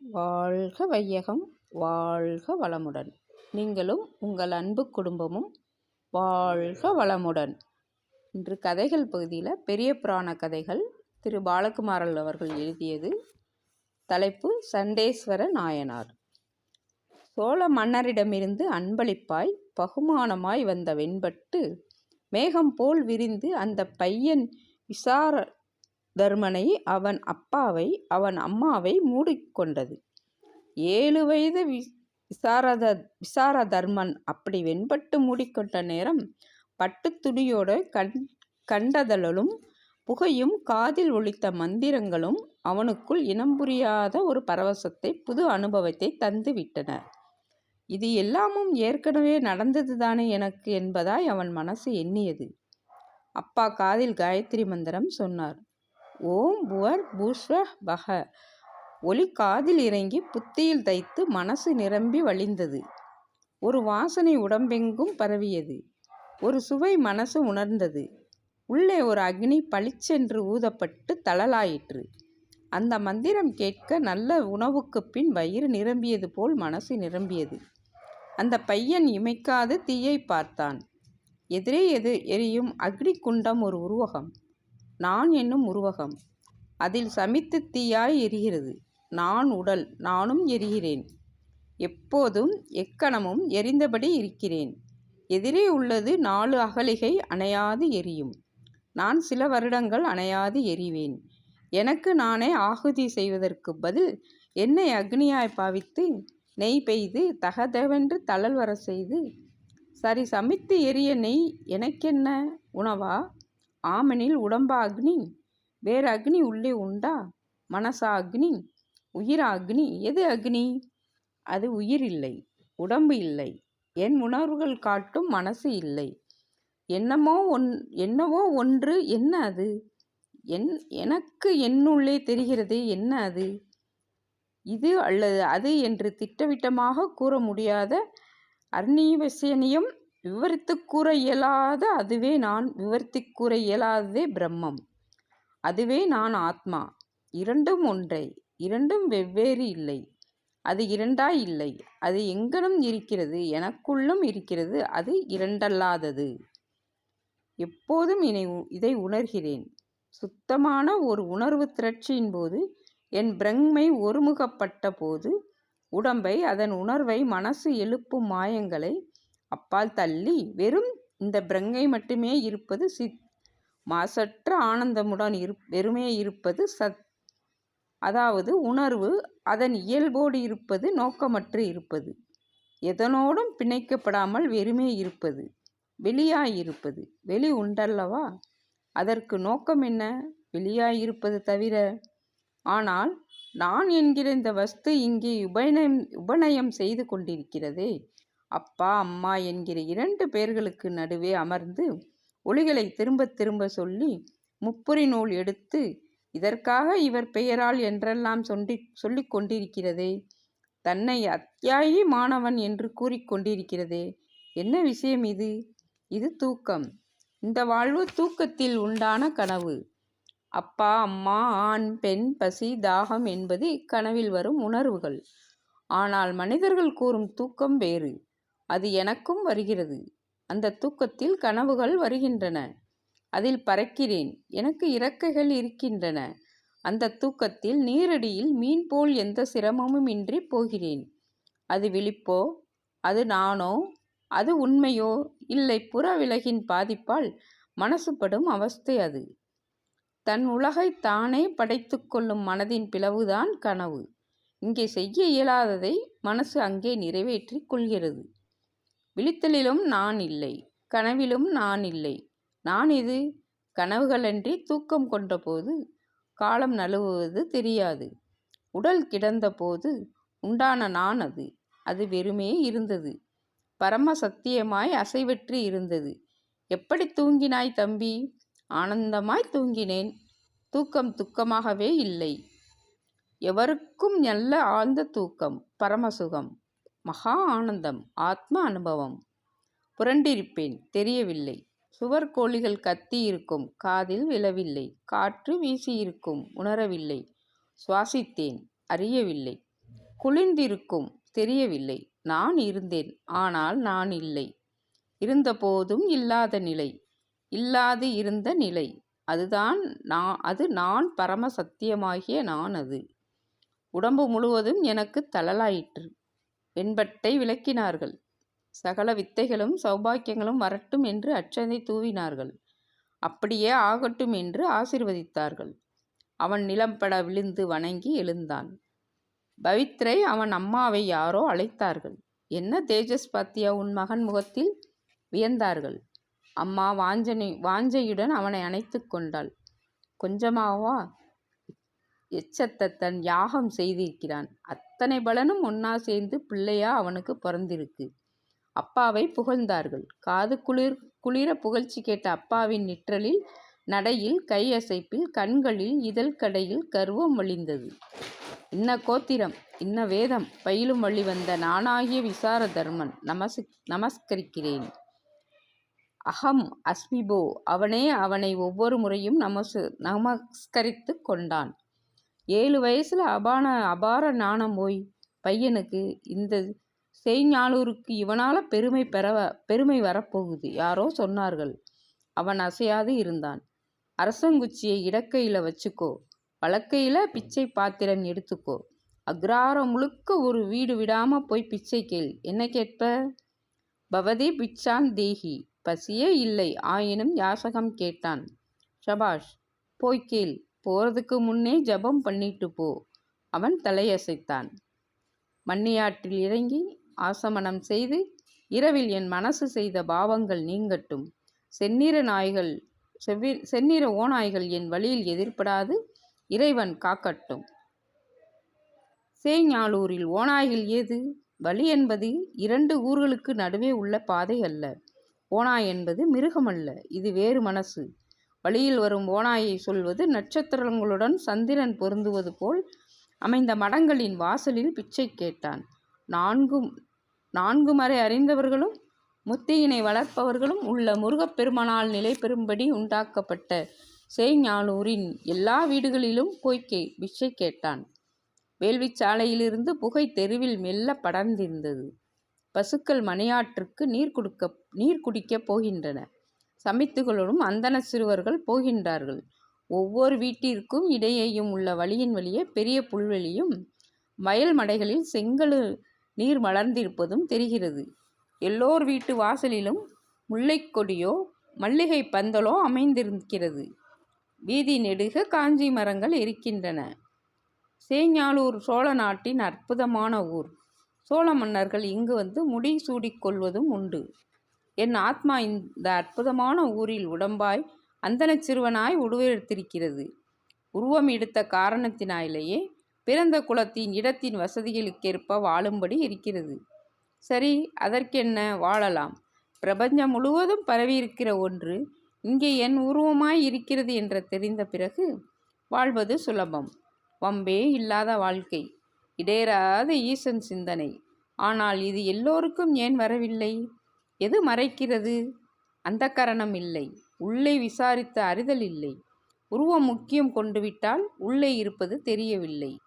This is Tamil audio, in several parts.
வாழ்க வையகம் வாழ்க வளமுடன். நீங்களும் உங்கள் அன்பு குடும்பமும் வாழ்க வளமுடன். இன்று கதைகள் பகுதியில் பெரிய புராண கதைகள் திரு பாலகுமாரல் அவர்கள் எழுதியது தலைப்பு சண்டேஸ்வர நாயனார். சோழ மன்னரிடமிருந்து அன்பளிப்பாய் பகுமானமாய் வந்த வெண்பட்டு மேகம் போல் விரிந்து அந்த பையன் விசார தர்மனை அவன் அப்பாவை அவன் அம்மாவை மூடிக்கொண்டது. ஏழு வயது வி விசாரத விசார தர்மன் அப்படி வெண்பட்டு மூடிக்கொண்ட நேரம் பட்டு துணியோட கண் கண்டதலும் புகையும் காதில் ஒழித்த மந்திரங்களும் அவனுக்குள் இனம் புரியாத ஒரு பரவசத்தை புது அனுபவத்தை தந்து விட்டன. இது எல்லாமும் ஏற்கனவே நடந்ததுதானே எனக்கு என்பதாய் அவன் மனசு எண்ணியது. அப்பா காதில் காயத்ரி மந்திரம் சொன்னார். ஓம் புவர் பூஸ்வ பக. ஒலி காதில் இறங்கி புத்தியில் தைத்து மனசு நிரம்பி வழிந்தது. ஒரு வாசனை உடம்பெங்கும் பரவியது. ஒரு சுவை மனசு உணர்ந்தது. உள்ளே ஒரு அக்னி பளிச்சென்று ஊதப்பட்டு தளலாயிற்று. அந்த மந்திரம் கேட்க நல்ல உணவுக்கு பின் வயிறு நிரம்பியது போல் மனசு நிரம்பியது. அந்த பையன் இமைக்காது தீயை பார்த்தான். எதிரே எது எரியும் அக்னி குண்டம் ஒரு உருவகம். நான் என்னும் உருவகம். அதில் சமித்து தீயாய் எரிகிறது. நான் உடல் நானும் எரிகிறேன். எப்போதும் எக்கணமும் எரிந்தபடி இருக்கிறேன். எதிரே உள்ளது நாலு அகலிகை அணையாது எரியும். நான் சில வருடங்கள் அணையாது எரிவேன். எனக்கு நானே ஆகுதி செய்வதற்கு பதில் என்னை அக்னியாய் பாவித்து நெய் பெய்து தகதவென்று தளல் வர செய்து சரி சமைத்து எரிய நெய் எனக்கென்ன உணவா? ஆமெனில் உடம்பா அக்னி வேறு அக்னி உள்ளே உண்டா? மனசா அக்னி உயிர் அக்னி எது அக்னி? அது உயிர் இல்லை உடம்பு இல்லை என் உணர்வுகள் காட்டும் மனசு இல்லை. என்னமோ ஒன் என்னவோ ஒன்று என்ன அது? என் எனக்கு என்னுள்ளே தெரிகிறது என்ன அது? இது அல்லது அது என்று திட்டவிட்டமாக கூற முடியாத அர்ணீவசியனையும் விவரித்து கூற இயலாத அதுவே நான் விவரித்து கூற இயலாததே பிரம்மம். அதுவே நான் ஆத்மா. இரண்டும் ஒன்றை. இரண்டும் வெவ்வேறு இல்லை. அது இரண்டாய் இல்லை. அது எங்கனும் இருக்கிறது? எனக்குள்ளும் இருக்கிறது. அது இரண்டல்லாதது. எப்போதும் இனை இதை உணர்கிறேன். சுத்தமான ஒரு உணர்வு திரட்சியின் போது என் பிரம்மை ஒருமுகப்பட்ட போது உடம்பை அதன் உணர்வை மனசு எழுப்பும் மாயங்களை அப்பால் தள்ளி வெறும் இந்த பிரங்கை மட்டுமே இருப்பது சித் மாசற்ற ஆனந்தமுடன் இரு வெறுமே இருப்பது சத் அதாவது உணர்வு அதன் இயல்போடு இருப்பது நோக்கமற்று இருப்பது. எதனோடும் பிணைக்கப்படாமல் வெறுமே இருப்பது. வெளியாயிருப்பது. வெளி உண்டல்லவா? அதற்கு நோக்கம் என்ன? வெளியாயிருப்பது தவிர. ஆனால் நான் என்கிற இந்த வஸ்து இங்கே உபநயம் உபநயம் செய்து கொண்டிருக்கிறதே. அப்பா அம்மா என்கிற இரண்டு பெயர்களுக்கு நடுவே அமர்ந்து ஒளிகளை திரும்ப திரும்ப சொல்லி முப்புரி நூல் எடுத்து இதற்காக இவர் பெயரால் என்றெல்லாம் சொல்லி சொல்லிக் கொண்டிருக்கிறதே. தன்னை அத்தியாயி மாணவன் என்று கூறிக்கொண்டிருக்கிறதே என்ன விஷயம் இது? இது தூக்கம். இந்த வாழ்வு தூக்கத்தில் உண்டான கனவு. அப்பா அம்மா ஆண் பெண் பசி தாகம் என்பது இக்கனவில் வரும் உணர்வுகள். ஆனால் மனிதர்கள் கூறும் தூக்கம் வேறு. அது எனக்கும் வருகிறது. அந்த தூக்கத்தில் கனவுகள் வருகின்றன. அதில் பறக்கிறேன். எனக்கு இறக்கைகள் இருக்கின்றன. அந்த தூக்கத்தில் நீரடியில் மீன் போல் எந்த சிரமமும் இன்றி போகிறேன். அது விழிப்போ? அது நானோ? அது உண்மையோ? இல்லை புற விலகின் பாதிப்பால் மனசுப்படும் அவஸ்தை அது. தன் உலகை தானே படைத்து கொள்ளும் மனதின் பிளவுதான் கனவு. இங்கே செய்ய இயலாததை மனசு அங்கே நிறைவேற்றி கொள்கிறது. விழித்தலிலும் நான் இல்லை கனவிலும் நான் இல்லை. நான் இது கனவுகளன்றி தூக்கம் கொண்டபோது காலம் நழுவுவது தெரியாது. உடல் கிடந்தபோது உண்டான நான் அது. அது வெறுமே இருந்தது. பரம சத்தியமாய் அசைவற்று இருந்தது. எப்படி தூங்கினாய் தம்பி? ஆனந்தமாய் தூங்கினேன். தூக்கம் துக்கமாகவே இல்லை. எவருக்கும் நல்ல ஆழ்ந்த தூக்கம் பரமசுகம் மகா ஆனந்தம் ஆத்ம அனுபவம். புரண்டிருப்பேன் தெரியவில்லை. சுவர் கோழிகள் கத்தி இருக்கும் காதில் விழவில்லை. காற்று வீசியிருக்கும் உணரவில்லை. சுவாசித்தேன் அறியவில்லை. குளிர்ந்திருக்கும் தெரியவில்லை. நான் இருந்தேன் ஆனால் நான் இல்லை. இருந்தபோதும் இல்லாத நிலை. இல்லாது இருந்த நிலை. அதுதான் நான் அது நான் பரம சத்தியமாகிய நான் அது. உடம்பு முழுவதும் எனக்கு தளலாயிற்று. வெண்பட்டை விளக்கினார்கள். சகல வித்தைகளும் சௌபாக்கியங்களும் வரட்டும் என்று அச்சதை தூவினார்கள். அப்படியே ஆகட்டும் என்று ஆசிர்வதித்தார்கள். அவன் நிலம்பட விழுந்து வணங்கி எழுந்தான். பவித்ரை அவன் அம்மாவை யாரோ அழைத்தார்கள். என்ன தேஜஸ் பாத்தியா உன் மகன் முகத்தில்? வியந்தார்கள். அம்மா வாஞ்சனை வாஞ்சையுடன் அவனை அணைத்து கொண்டாள். கொஞ்சமாவா? எச்சத்தை தன் யாகம் செய்திருக்கிறான். அத்தனை பலனும் ஒன்னா சேர்ந்து பிள்ளையா அவனுக்கு பிறந்திருக்கு. அப்பாவை புகழ்ந்தார்கள். காது குளிர் குளிர புகழ்ச்சி கேட்ட அப்பாவின் நிற்றலில் நடையில் கையசைப்பில் கண்களில் இதழ் கடையில் கர்வம் வழிந்தது. இன்ன கோத்திரம் இன்ன வேதம் பயிலும் வழி வந்த நானாகிய விசார தர்மன் நமசு நமஸ்கரிக்கிறேன். அகம் அஸ்மிபோ அவனே அவனை ஒவ்வொரு முறையும் நமசு நமஸ்கரித்து கொண்டான். ஏழு வயசில் அபான அபார ஞானம் போய் பையனுக்கு இந்த செய்ஞாளூருக்கு இவனால் பெருமை பெற பெருமை வரப்போகுது. யாரோ சொன்னார்கள். அவன் அசையாது இருந்தான். அரசங்குச்சியை இடக்கையில் வச்சுக்கோ. வழக்கையில் பிச்சை பாத்திரம் எடுத்துக்கோ. அக்ராரம் முழுக்க ஒரு வீடு விடாமல் போய் பிச்சை கேள். என்ன கேட்ப? பவதி பிச்சான் தேகி. பசியே இல்லை. ஆயினும் யாசகம் கேட்டான். ஷபாஷ் போய் கேள். போறதுக்கு முன்னே ஜபம் பண்ணிட்டு போ. அவன் தலையசைத்தான். மண்ணியாற்றில் இறங்கி ஆசமனம் செய்து இரவில் என் மனசு செய்த பாவங்கள் நீங்கட்டும். செந்நிற நாய்கள் செவ்வி செந்நிற ஓநாய்கள் என் வழியில் எதிர்ப்படாது இறைவன் காக்கட்டும். சேஞ்ஞாளூரில் ஓநாய்கள் ஏது? வழி என்பது இரண்டு ஊர்களுக்கு நடுவே உள்ள பாதை அல்ல. ஓனாய் என்பது மிருகமல்ல இது வேறு மனசு. வழியில் வரும் ஓநாயை சொல்வது நட்சத்திரங்களுடன் சந்திரன் பொருந்துவது போல் அமைந்த மடங்களின் வாசலில் பிச்சை கேட்டான். நான்கும் நான்கு மறை அறிந்தவர்களும் முத்தியினை வளர்ப்பவர்களும் உள்ள முருகப்பெருமானால் நிலை பெறும்படி உண்டாக்கப்பட்ட சேஞானூரின் எல்லா வீடுகளிலும் போய் கே பிச்சை கேட்டான். வேள்விச்சாலையிலிருந்து புகை தெருவில் மெல்ல படர்ந்திருந்தது. பசுக்கள் மணியாற்றுக்கு நீர் கொடுக்க நீர் குடிக்கப் போகின்றன. சமைத்துகளோடும் அந்தன சிறுவர்கள் போகின்றார்கள். ஒவ்வொரு வீட்டிற்கும் இடையேயும் உள்ள வழியின் வழியே பெரிய புல்வெளியும் வயல் மடைகளில் செங்கலு நீர் மலர்ந்திருப்பதும் தெரிகிறது. எல்லோர் வீட்டு வாசலிலும் முல்லைக்கொடியோ மல்லிகை பந்தலோ அமைந்திருக்கிறது. வீதி நெடுக காஞ்சி மரங்கள் இருக்கின்றன. சேஞாலூர் சோழ நாட்டின் அற்புதமான ஊர். சோழ மன்னர்கள் இங்கு வந்து முடி சூடிக்கொள்வதும் உண்டு. என் ஆத்மா இந்த அற்புதமான ஊரில் உடம்பாய் அந்தன சிறுவனாய் உருவெடுத்திருக்கிறது. உருவம் எடுத்த காரணத்தினாலேயே பிறந்த குலத்தின் இடத்தின் வசதிகளுக்கேற்ப வாழும்படி இருக்கிறது. சரி அதற்கென்ன வாழலாம்? பிரபஞ்சம் முழுவதும் பரவியிருக்கிற ஒன்று இங்கே என் உருவமாய் இருக்கிறது என்ற தெரிந்த பிறகு வாழ்வது சுலபம். வம்பே இல்லாத வாழ்க்கை. இடையராத ஈசன் சிந்தனை. ஆனால் இது எல்லோருக்கும் ஏன் வரவில்லை? எது மறைக்கிறது? அந்த கரணம் இல்லை. உள்ளே விசாரித்த அறிதல் இல்லை. உருவம் முக்கியம் கொண்டு விட்டால் உள்ளே இருப்பது தெரியவில்லை.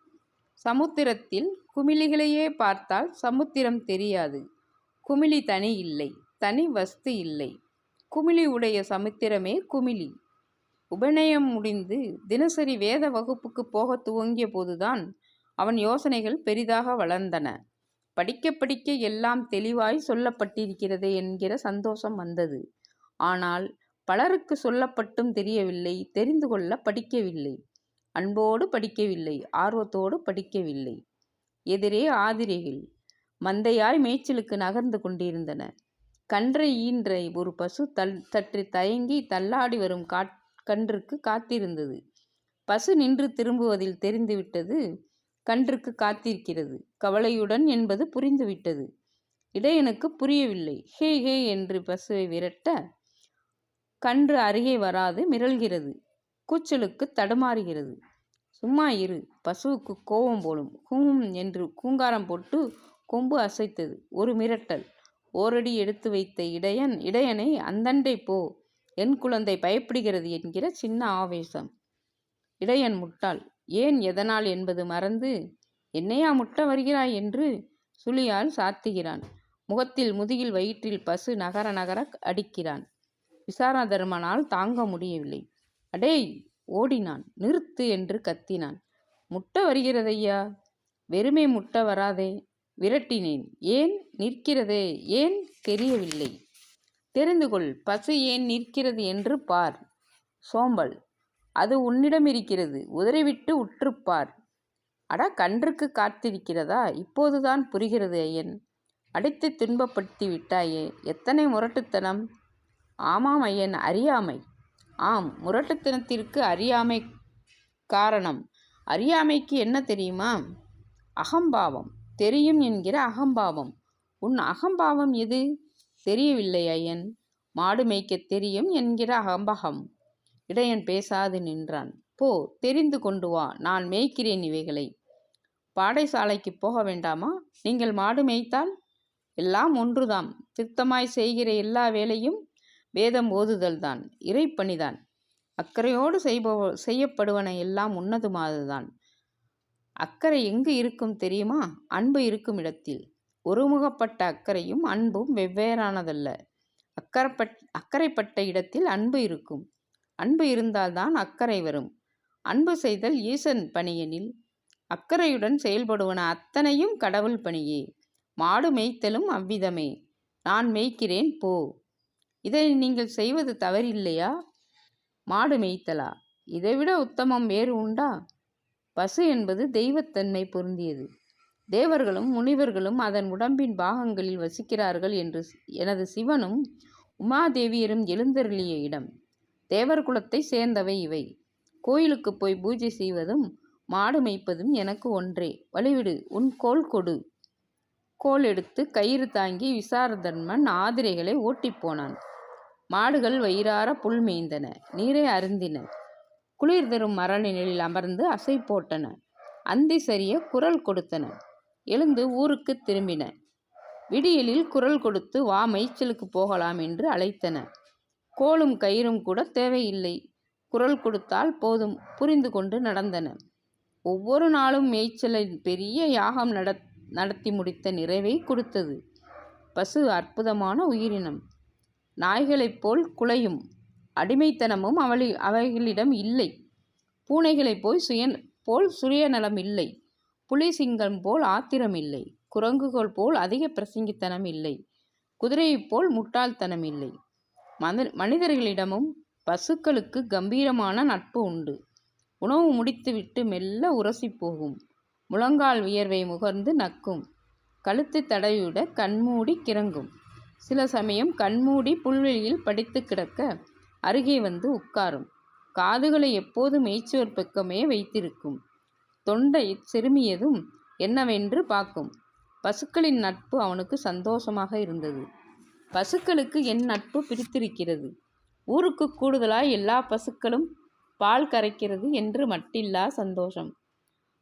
சமுத்திரத்தில் குமிழிகளையே பார்த்தால் சமுத்திரம் தெரியாது. குமிழி தனி இல்லை. தனி வஸ்து இல்லை. குமிழி உடைய சமுத்திரமே குமிழி. உபநயம் முடிந்து தினசரி வேத வகுப்புக்கு போக துவங்கிய போதுதான் அவன் யோசனைகள் பெரிதாக வளர்ந்தன. படிக்க படிக்க எல்லாம் தெளிவாய் சொல்லப்பட்டிருக்கிறது என்கிற சந்தோஷம் வந்தது. ஆனால் பலருக்கு சொல்லப்பட்டும் தெரியவில்லை தெரிந்து கொள்ள படிக்கவில்லை. அன்போடு படிக்கவில்லை ஆர்வத்தோடு படிக்கவில்லை. எதிரே ஆதிரைகள் மந்தையாய் மேய்ச்சலுக்கு நகர்ந்து கொண்டிருந்தன. கன்றை ஈன்ற ஒரு பசு தல் சற்று தயங்கி தள்ளாடி வரும் காட் கன்றுக்கு காத்திருந்தது. பசு நின்று திரும்புவதில் தெரிந்துவிட்டது. கன்றுக்கு காத்திருக்கிறது. கவலையுடன் என்பது புரிந்துவிட்டது. இடையனுக்கு புரியவில்லை. ஹே ஹே என்று பசுவை விரட்ட கன்று அருகே வராது மிரள்கிறது. கூச்சலுக்கு தடுமாறுகிறது. சும்மா இரு. பசுவுக்கு கோபம் போலும். ஹூம் என்று கூங்காரம் போட்டு கொம்பு அசைத்தது. ஒரு மிரட்டல். ஓரடி எடுத்து வைத்த இடையன் இடையனை அந்தண்டை போ. என் குழந்தை பயப்படுகிறது என்கிற சின்ன ஆவேசம். இடையன் முட்டாள். ஏன் எதனால் என்பது மறந்து என்னையா முட்ட வருகிறாய் என்று சுழியால் சாத்துகிறான். முகத்தில் முதுகில் வயிற்றில் பசு நகர நகர அடிக்கிறான். விசாரதர்மனால் தாங்க முடியவில்லை. அடேய் ஓடினான். நிறுத்து என்று கத்தினான். முட்ட வருகிறதையா? வெறுமே முட்ட வராதே. விரட்டினேன். ஏன் நிற்கிறதே? ஏன் தெரியவில்லை. தெரிந்து கொள் பசு ஏன் நிற்கிறது என்று பார். சோம்பல். அது உன்னிடம் இருக்கிறது. உதறிவிட்டு உற்றுப்பார். அட கன்றுக்கு காத்திருக்கிறதா? இப்போதுதான் புரிகிறது ஐயன். அடித்து துன்பப்படுத்தி விட்டாயே எத்தனை முரட்டுத்தனம்? ஆமாம் ஐயன் அறியாமை. ஆம் முரட்டுத்தனத்திற்கு அறியாமை காரணம். அறியாமைக்கு என்ன தெரியுமா? அகம்பாவம். தெரியும் என்கிற அகம்பாவம். உன் அகம்பாவம் எது? தெரியவில்லை ஐயன். மாடு மேய்க்க தெரியும் என்கிற அகம்பகம். இடையன் பேசாது நின்றான். போ தெரிந்து கொண்டு வா நான் மேய்க்கிறேன் இவைகளை. பாடைசாலைக்கு போக வேண்டாமா? நீங்கள் மாடு மேய்த்தால்? எல்லாம் ஒன்றுதாம் திருத்தமாய் செய்கிற எல்லா வேலையும் வேதம் ஓதுதல்தான். இறைப்பணிதான். அக்கறையோடு செய்பவ செய்யப்படுவன எல்லாம் உன்னதுமாதுதான் அக்கறை எங்கு இருக்கும் தெரியுமா? அன்பு இருக்கும் இடத்தில். ஒருமுகப்பட்ட அக்கறையும் அன்பும் வெவ்வேறானதல்ல. அக்கறைப்பட் அக்கறைப்பட்ட இடத்தில் அன்பு இருக்கும். அன்பு இருந்தால்தான் அக்கறை வரும். அன்பு செய்தல் ஈசன் பணியனில் அக்கறையுடன் செயல்படுவன அத்தனையும் கடவுள் பணியே. மாடு மேய்த்தலும் அவ்விதமே. நான் மேய்க்கிறேன் போ. இதை நீங்கள் செய்வது தவறில்லையா? மாடு மேய்த்தலா? இதைவிட உத்தமம் வேறு உண்டா? பசு என்பது தெய்வத்தன்மை பொருந்தியது. தேவர்களும் முனிவர்களும் அதன் உடம்பின் பாகங்களில் வசிக்கிறார்கள் என்று எனது சிவனும் உமாதேவியரும் எழுந்தருளிய இடம். தேவர் குலத்தை சேர்ந்தவை இவை. கோயிலுக்கு போய் பூஜை செய்வதும் மாடு மேய்ப்பதும் எனக்கு ஒன்றே. வழிவிடு உன் கோல் கொடு. கோல் எடுத்து கயிறு தாங்கி விசாரதன்மன் ஆதிரைகளை ஓட்டிப்போனான் மாடுகள் வயிறார புல் மேய்ந்தன நீரை அருந்தின. குளிர் தரும் மர நிழலில் அமர்ந்து அசை போட்டன. அந்தி சரிய குரல் கொடுத்தன. எழுந்து ஊருக்கு திரும்பின. விடியலில் குரல் கொடுத்து வா மேய்ச்சலுக்கு போகலாம் என்று அழைத்தன. கோலும் கயிறும் கூட தேவையில்லை. குரல் கொடுத்தால் போதும். புரிந்து கொண்டு நடந்தன. ஒவ்வொரு நாளும் மேய்ச்சலின் பெரிய யாகம் நட நடத்தி முடித்த நிறைவை கொடுத்தது. பசு அற்புதமான உயிரினம். நாய்களைப் போல் குலையும். அடிமைத்தனமும் அவளி அவைகளிடம் இல்லை. பூனைகளைப் போய் சுய போல் சுயநலம் இல்லை. புலி சிங்கம் போல் ஆத்திரம் இல்லை. குரங்குகள் போல் அதிக பிரசங்கித்தனம் இல்லை. குதிரையைப் போல் முட்டாள்தனம் இல்லை. மத மனிதர்களிடமும் பசுக்களுக்கு கம்பீரமான நட்பு உண்டு. உணவு முடித்துவிட்டு மெல்ல உரசி போகும். முழங்கால் வியர்வை முகர்ந்து நக்கும். கழுத்து தடவிவிட கண்மூடி கிறங்கும். சில சமயம் கண்மூடி புல்வெளியில் படித்து கிடக்க அருகே வந்து உட்காரும். காதுகளை எப்போது மேய்ச்சோர் பக்கமே வைத்திருக்கும். தொண்டை செருமியதும் என்னவென்று பார்க்கும். பசுக்களின் நட்பு அவனுக்கு சந்தோஷமாக இருந்தது. பசுக்களுக்கு என் நட்பு பிடித்திருக்கிறது. ஊருக்கு கூடுதலாய் எல்லா பசுக்களும் பால் கரைக்கிறது என்று மட்டில்லா சந்தோஷம்.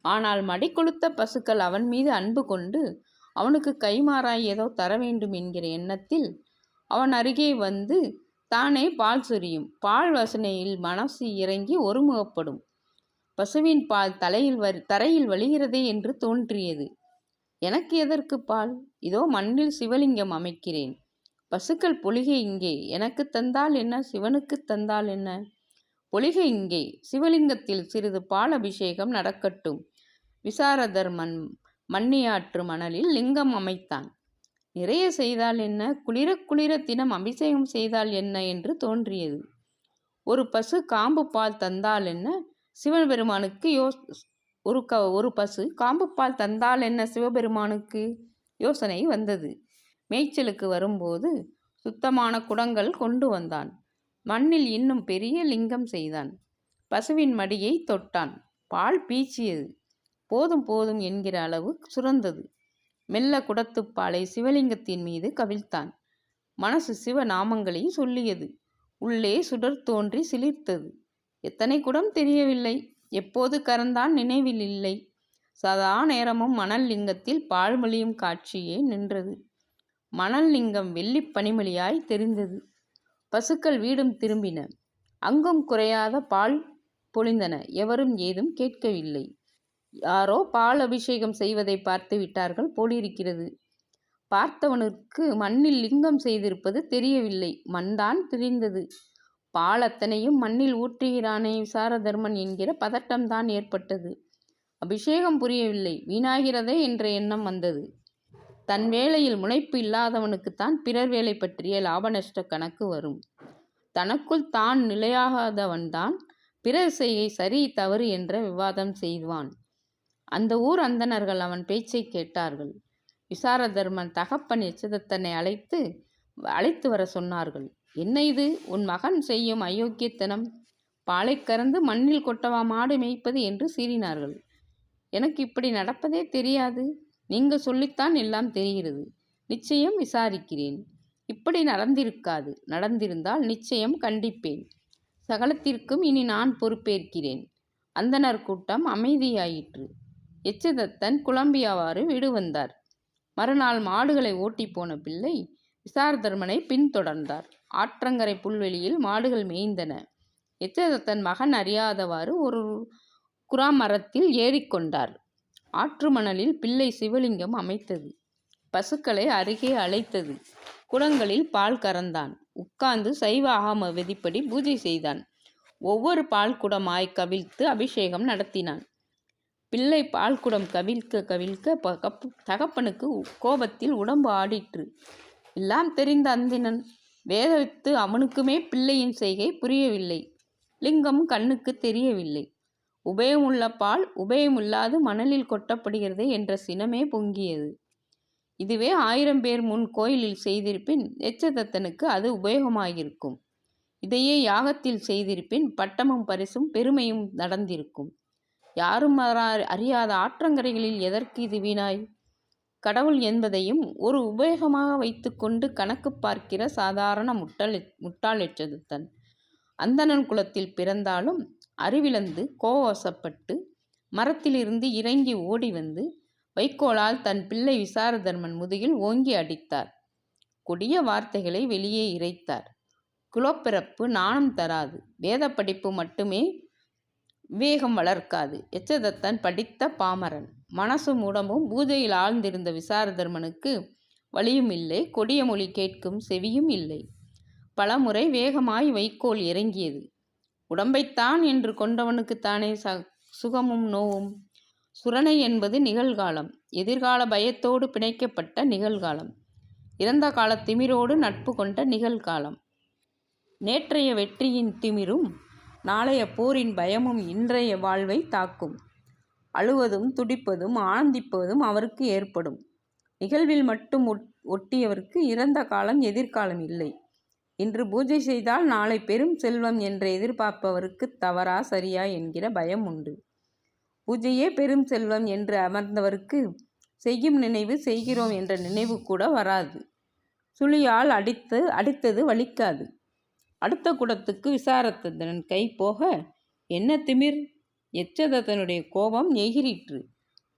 ஆனால் மடி கொளுத்த பசுக்கள் அவன் மீது அன்பு கொண்டு அவனுக்கு கைமாறாய் ஏதோ தர வேண்டும் என்கிற எண்ணத்தில் அவன் அருகே வந்து தானே பால் சொரியும். பால் வசனையில் மனசு இறங்கி ஒருமுகப்படும். பசுவின் பால் தலையில் வரி தரையில் வழிகிறதே என்று தோன்றியது. எனக்கு எதற்கு பால்? இதோ மண்ணில் சிவலிங்கம் அமைக்கிறேன். பசுக்கள் பொலிகை இங்கே எனக்கு தந்தால் என்ன? சிவனுக்கு தந்தால் என்ன? பொலிகை இங்கே சிவலிங்கத்தில் சிறிது பால் அபிஷேகம் நடக்கட்டும். விசாரதர்மன் மண்ணியாற்று மணலில் லிங்கம் அமைத்தான். நிறைய செய்தால் என்ன? குளிர குளிர தினம் அபிஷேகம் செய்தால் என்ன என்று தோன்றியது. ஒரு பசு காம்பு பால் தந்தால் என்ன? சிவபெருமானுக்கு யோ ஒரு க ஒரு பசு காம்பு பால் தந்தால் என்ன சிவபெருமானுக்கு? யோசனை வந்தது. மேய்ச்சலுக்கு வரும்போது சுத்தமான குடங்கள் கொண்டு வந்தான். மண்ணில் இன்னும் பெரிய லிங்கம் செய்தான். பசுவின் மடியை தொட்டான். பால் பீச்சியது. போதும் போதும் என்கிற அளவு சுரந்தது. மெல்ல குடத்துப்பாலை சிவலிங்கத்தின் மீது கவிழ்த்தான். மனசு சிவ நாமங்களை சொல்லியது. உள்ளே சுடர் தோன்றி சிலிர்த்தது. எத்தனை குடம் தெரியவில்லை. எப்போது கறந்தான் நினைவில் இல்லை. சதா நேரமும் மணல் லிங்கத்தில் பால் மொழியும் காட்சியே நின்றது. மணல் லிங்கம் வெள்ளி பனிமொழியாய் தெரிந்தது. பசுக்கள் வீடும் திரும்பின. அங்கும் குறையாத பால் பொழிந்தன. எவரும் ஏதும் கேட்கவில்லை. யாரோ பால் அபிஷேகம் செய்வதை பார்த்து விட்டார்கள். போலிருக்கிறது. பார்த்தவனுக்கு மண்ணில் லிங்கம் செய்திருப்பது தெரியவில்லை. மண்தான் தெரிந்தது. பால் அத்தனையும் மண்ணில் ஊற்றுகிறானே விசாரதர்மன் என்கிற பதட்டம்தான் ஏற்பட்டது. அபிஷேகம் புரியவில்லை. வீணாகிறதே என்ற எண்ணம் வந்தது. தன் வேலையில் முனைப்பு இல்லாதவனுக்குத்தான் பிறர் வேலை பற்றிய லாபநஷ்ட கணக்கு வரும். தனக்குள் தான் நிலையாகாதவன்தான் பிறர் செய்கை சரி தவறு என்ற விவாதம் செய்வான். அந்த ஊர் அந்தணர்கள் அவன் பேச்சை கேட்டார்கள். விசாரதர்மன் தகப்பன் எச்சதத்தனை அழைத்து அழைத்து வர சொன்னார்கள். என்ன இது? உன் மகன் செய்யும் அயோக்கியத்தனம்? பாலை கறந்து மண்ணில் கொட்டவா மாடு மேய்ப்பது? என்று சீறினார்கள். எனக்கு இப்படி நடப்பதே தெரியாது. நீங்கள் சொல்லித்தான் எல்லாம் தெரிகிறது. நிச்சயம் விசாரிக்கிறேன். இப்படி நடந்திருக்காது. நடந்திருந்தால் நிச்சயம் கண்டிப்பேன். சகலத்திற்கும் இனி நான் பொறுப்பேற்கிறேன். அந்தனர் கூட்டம் அமைதியாயிற்று. எச்சதத்தன் குழம்பியவாறு வீடு வந்தார் மறுநாள் மாடுகளை ஓட்டி போன பிள்ளை விசாரதர்மனை பின்தொடர்ந்தார். ஆற்றங்கரை புல்வெளியில் மாடுகள் மேய்ந்தன. எச்சதத்தன் மகன் அறியாதவாறு ஒரு குராமரத்தில் ஏறிக்கொண்டார். ஆற்று மணலில் பிள்ளை சிவலிங்கம் அமைத்தது. பசுக்களை அருகே அழைத்தது. குளங்களில் பால் கறந்தான். உட்கார்ந்து சைவ ஆகம விதிப்படி பூஜை செய்தான். ஒவ்வொரு பால் குடமாய் கவிழ்த்து அபிஷேகம் நடத்தினான். பிள்ளை பால் குடம் கவிழ்க்க கவிழ்க்க தகப்பனுக்கு கோபத்தில் உடம்பு ஆடிற்று. எல்லாம் தெரிந்த அந்தினன் வேதவித்து அவனுக்குமே பிள்ளையின் செய்கை புரியவில்லை. லிங்கம் கண்ணுக்கு தெரியவில்லை. உபயமுள்ள பால் உபயமில்லாது மணலில் கொட்டப்படுகிறது என்ற சினமே பொங்கியது. இதுவே ஆயிரம் பேர் முன் கோயிலில் செய்திருப்பின் எச்சதத்தனுக்கு அது உபயோகமாகிருக்கும் இதையே யாகத்தில் செய்திருப்பின் பட்டமும் பரிசும் பெருமையும் நடந்திருக்கும். யாரும் அறியாத ஆற்றங்கரைகளில் எதற்கு இது வீணாய்? கடவுள் என்பதையும் ஒரு உபயோகமாக வைத்துக்கொண்டு கணக்கு பார்க்கிற சாதாரண முட்டாள் முட்டாள் எச்சதுத்தன். அந்தணன் குலத்தில் பிறந்தாலும் அறிவிழந்து கோவசப்பட்டு மரத்திலிருந்து இறங்கி ஓடி வந்து வைக்கோலால் தன் பிள்ளை விசாரதர்மன் முதுகில் ஓங்கி அடித்தார். கொடிய வார்த்தைகளை வெளியே இறைத்தார். குலப்பிறப்பு நாணம் தராது. வேத படிப்பு மட்டுமே வேகம் வளர்க்காது. எச்சதத்தன் படித்த பாமரன். மனசும் உடம்பும் பூஜையில் ஆழ்ந்திருந்த விசாரதர்மனுக்கு வழியும் இல்லை. கொடிய மொழி கேட்கும் செவியும் இல்லை. பலமுறை வேகமாய் வைக்கோல் இறங்கியது. உடம்பைத்தான் என்று கொண்டவனுக்குத்தானே ச சுகமும் நோவும். சுரணை என்பது நிகழ்காலம். எதிர்கால பயத்தோடு பிணைக்கப்பட்ட நிகழ்காலம். இறந்த கால திமிரோடு நட்பு கொண்ட நிகழ்காலம். நேற்றைய வெற்றியின் திமிரும் நாளைய போரின் பயமும் இன்றைய வாழ்வை தாக்கும். அழுவதும் துடிப்பதும் ஆனந்திப்பதும் அவருக்கு ஏற்படும். நிகழ்வில் மட்டும் ஒட்டியவருக்கு இறந்த காலம் எதிர்காலம் இல்லை. இன்று பூஜை செய்தால் நாளை பெரும் செல்வம் என்று எதிர்பார்ப்பவருக்கு தவறா சரியா என்கிற பயம் உண்டு. பூஜையே பெரும் செல்வம் என்று அமர்ந்தவருக்கு செய்யும் நினைவு செய்கிறோம் என்ற நினைவு கூட வராது. சுழியால் அடித்து அடித்தது வலிக்காது. அடுத்த குடத்துக்கு விசாரத்தன் கை போக என்ன திமிர்? எச்சதத்தனுடைய கோபம் எகிரிற்று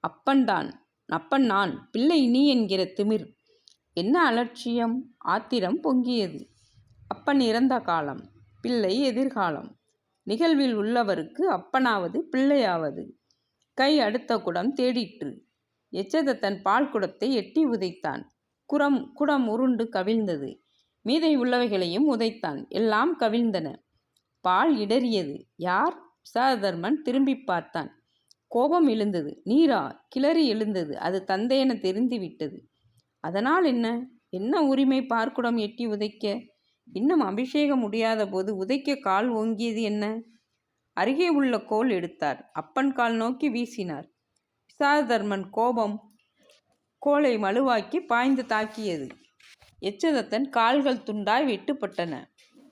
அப்பன்தான் அப்பன் நான் பிள்ளை நீ என்கிற திமிர். என்ன அலட்சியம்? ஆத்திரம் பொங்கியது. அப்பன் இறந்த காலம் பிள்ளை எதிர்காலம். நிகழ்வில் உள்ளவருக்கு அப்பனாவது பிள்ளையாவது. கை அடுத்த குடம் தேடிற்று. எச்சதத்தன் பால் குடத்தை எட்டி உதைத்தான். குரம் குடம் உருண்டு கவிழ்ந்தது. மீதை உள்ளவைகளையும் உதைத்தான். எல்லாம் கவிழ்ந்தன. பால் இடறியது. யார்? விசாதர்மன் திரும்பி பார்த்தான். கோபம் எழுந்தது. நீரா? கிளறி எழுந்தது. அது தந்தையென தெரிந்துவிட்டது. அதனால் என்ன? என்ன உரிமை பார்க்குடம் எட்டி உதைக்க? இன்னும் அபிஷேகம் முடியாத போது உதைக்க கால் ஓங்கியது என்ன? அருகே உள்ள கோல் எடுத்தார். அப்பன் கால் நோக்கி வீசினார். விசாதர்மன் கோபம் கோலை மழுவாக்கி பாய்ந்து தாக்கியது. எச்சதத்தன் கால்கள் துண்டாய் வெட்டுப்பட்டன.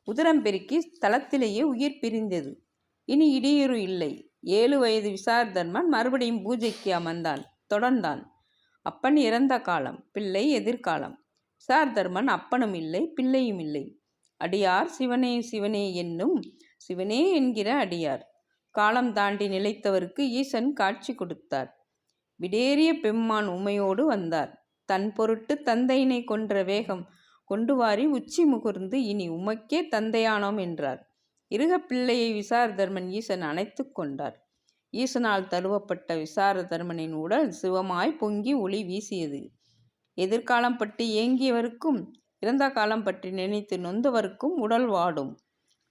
உதரம் பெருக்கி தளத்திலேயே உயிர் பிரிந்தது. இனி இடியுறு இல்லை. ஏழு வயது விசாரதர்மன் மறுபடியும் பூஜைக்கு அமர்ந்தான். தொடர்ந்தான். அப்பன் இறந்த காலம் பிள்ளை எதிர்காலம். விசாரதர்மன் அப்பனும் இல்லை பிள்ளையும் இல்லை. அடியார் சிவனே சிவனே என்னும் சிவனே என்கிற அடியார். காலம் தாண்டி நிலைத்தவருக்கு ஈசன் காட்சி கொடுத்தார். விடேறிய பெம்மான் உமையோடு வந்தார். தன் பொருட்டு தந்தையினை கொன்ற வேகம் கொண்டு வாரி உச்சி முகர்ந்து இனி உமக்கே தந்தையானோம் என்றார். இருக பிள்ளையை விசாரதர்மன் ஈசன் அணைத்து கொண்டார். ஈசனால் தழுவப்பட்ட விசாரதர்மனின் உடல் சிவமாய் பொங்கி ஒளி வீசியது. எதிர்காலம் பற்றி ஏங்கியவருக்கும் இறந்த காலம் பற்றி நினைத்து நொந்தவருக்கும் உடல் வாடும்.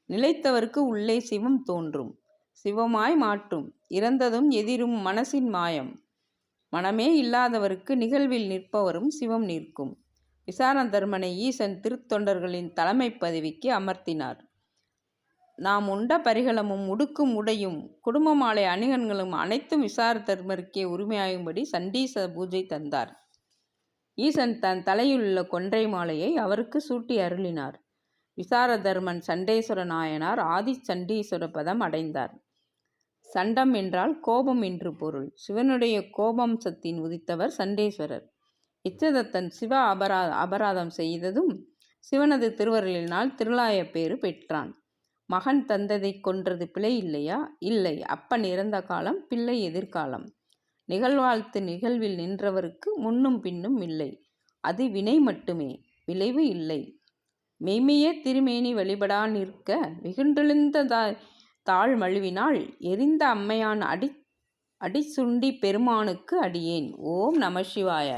நிலைத்தவருக்கு உள்ளே சிவம் தோன்றும். சிவமாய் மாற்றும். இறந்ததும் எதிரும் மனசின் மாயம். மனமே இல்லாதவருக்கு நிகழ்வில் நிற்பவரும் சிவம் நிற்கும். விசாரண தர்மனை ஈசன் திருத்தொண்டர்களின் தலைமை பதவிக்கு அமர்த்தினார். நாம் உண்ட பரிகளமும் உடுக்கும் உடையும் குடும்ப மாலை அணிகன்களும் அனைத்தும் விசார தர்மருக்கே உரிமையாகும்படி சண்டீச பூஜை தந்தார். ஈசன் தன் தலையிலுள்ள கொன்றை மாலையை அவருக்கு சூட்டி அருளினார். விசாரதர்மன் சண்டேஸ்வர நாயனார் ஆதி சண்டீஸ்வர பதம் அடைந்தார். சண்டம் என்றால் கோபம் என்று பொருள். சிவனுடைய கோபம்சத்தின் உதித்தவர் சண்டேஸ்வரர் இச்சதத்தன் சிவ அபரா அபராதம் செய்ததும் சிவனது திருவருளினால் திருளாய பேறு பெற்றான். மகன் தந்ததை கொன்றது பிழை இல்லையா? இல்லை. அப்பன் இறந்த காலம் பிள்ளை எதிர்காலம். நிகழ்வாழ்த்து நிகழ்வில் நின்றவருக்கு முன்னும் பின்னும் இல்லை. அது வினை மட்டுமே விளைவு இல்லை. மெய்மையே திருமேனி வழிபடா நிற்க வெகுண்டெழுந்த தாழ் மழுவினால் எரிந்த அம்மையான் அடி அடிசுண்டி பெருமானுக்கு அடியேன். ஓம் நம சிவாய.